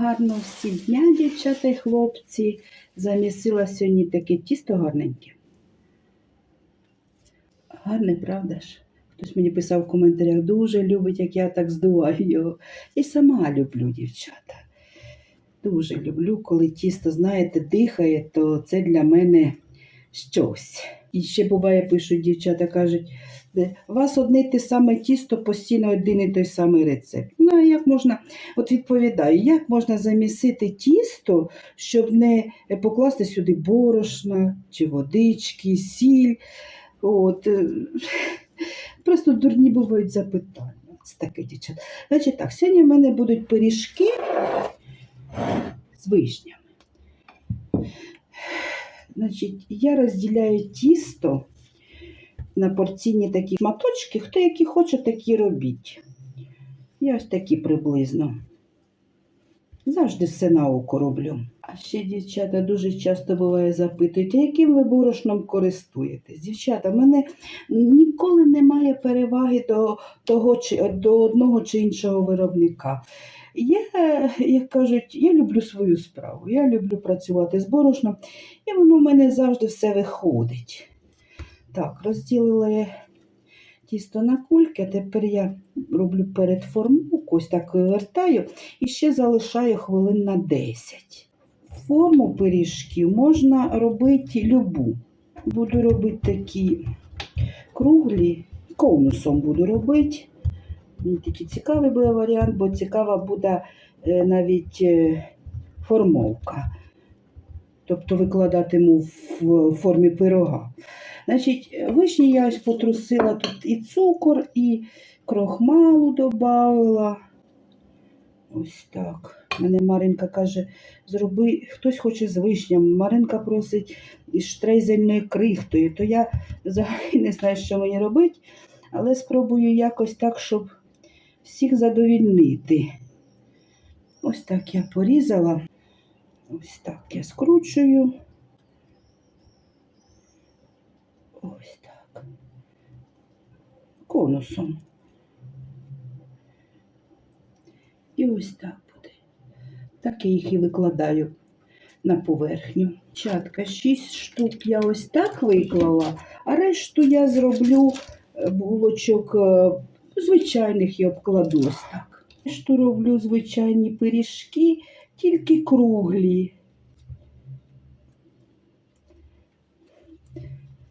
Гарно всім дня, дівчата і хлопці. Замісила сьогодні таке тісто гарненьке. Гарне, правда ж? Хтось мені писав в коментарях, дуже любить, як я так здуваю його. І сама люблю, дівчата. Дуже люблю, коли тісто, знаєте, дихає, то це для мене щось. І ще буває, пишуть дівчата, кажуть, у вас одне те саме тісто, постійно один і той самий рецепт. Ну, а як можна, от відповідаю, як можна замісити тісто, щоб не покласти сюди борошна чи водички, сіль. От. е, Просто дурні бувають запитання. Це таке, дівчата. Значить так, сьогодні в мене будуть пиріжки з вишнями. Значить, я розділяю тісто на порційні такі шматочки. Хто які хоче, такі робіть. Я ось такі приблизно. Завжди все на око роблю. А ще дівчата дуже часто буває запитують, а яким ви борошном користуєтесь? Дівчата, в мене ніколи немає переваги до, того, чи, до одного чи іншого виробника. Я, як кажуть, я люблю свою справу. Я люблю працювати з борошном, і воно в мене завжди все виходить. Так, розділила тісто на кульки, а тепер я роблю перед формовку, ось так вивертаю і ще залишаю хвилин на 10. Форму пиріжків можна робити любу. Буду робити такі круглі, конусом буду робити. Такий цікавий буде варіант, бо цікава буде е, навіть е, формовка. Тобто викладатиму в формі пирога. Значить, вишні я ось потрусила тут і цукор, і крохмалу додавила. Ось так. Мене Маринка каже, зроби, хтось хоче з вишнями. Маринка просить із штрейзельною крихтою. То я взагалі не знаю, що мені робити, але спробую якось так, щоб всіх задовільнити. Ось так я порізала. Ось так я скручую. Ось так. Конусом. І ось так буде. Так я їх і викладаю на поверхню. Чатка 6 штук я ось так виклала, а решту я зроблю е, булочок е, звичайних і обкладу ось так. Решту роблю звичайні пиріжки, тільки круглі.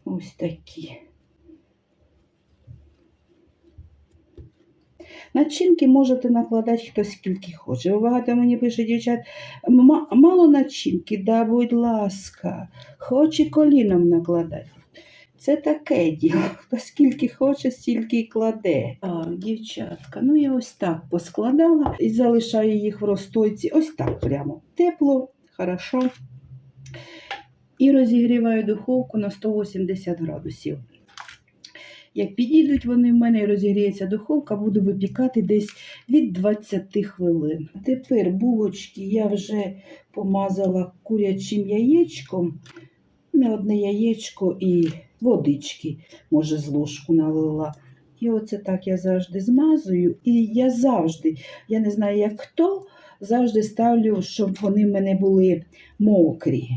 Ось такі. Начинки можете накладати хто скільки хоче. Ви багато мені пише, дівчат, «Ма- мало начинки, да, будь ласка, хоч і коліном накладати. Це таке діло. Хто скільки хоче, стільки й кладе. А, дівчатка, ну я ось так поскладала і залишаю їх в розстойці. Ось так прямо. Тепло, хорошо. І розігріваю духовку на 180 градусів. Як підійдуть вони в мене і розігріється духовка, буду випікати десь від 20 хвилин. Тепер булочки я вже помазала курячим яєчком. Не одне яєчко і водички, може, з ложку налила. І оце так я завжди змазую. І я завжди, я не знаю, як хто, завжди ставлю, щоб вони в мене були мокрі.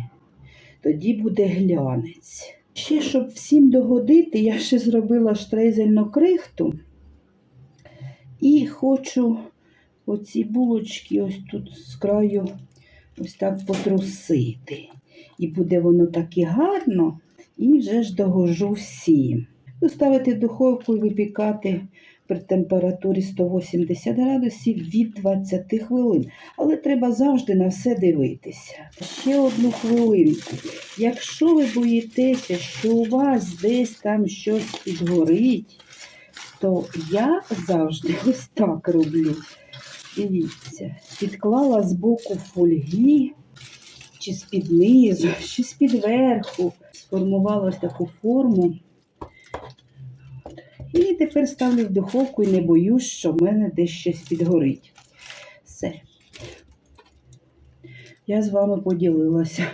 Тоді буде глянець. Ще, щоб всім догодити, я ще зробила штрейзельну крихту. І хочу оці булочки ось тут з краю ось так потрусити. І буде воно так і гарно, і вже ж догожу всім. Ставити в духовку і випікати при температурі 180 градусів від 20 хвилин. Але треба завжди на все дивитися. Ще одну хвилинку. Якщо ви боїтеся, що у вас десь там щось підгорить, то я завжди ось так роблю. Дивіться, підклала з боку фольги, чи з-під низу, чи з-під верху. Сформувала ось таку форму. І тепер ставлю в духовку і не боюсь, що в мене десь щось підгорить. Все. Я з вами поділилася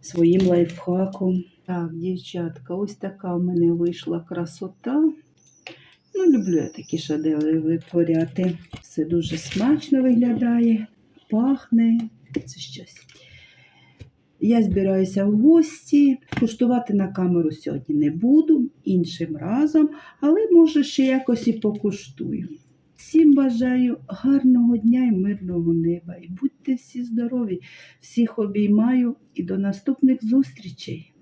своїм лайфхаком. Так, дівчатка, ось така в мене вийшла красота. Ну, люблю я такі шедеври витворяти. Все дуже смачно виглядає. пахне. Це щось. Я збираюся в гості. Куштувати на камеру сьогодні не буду, іншим разом, але може ще якось і покуштую. Всім бажаю гарного дня і мирного неба. І будьте всі здорові, всіх обіймаю і до наступних зустрічей.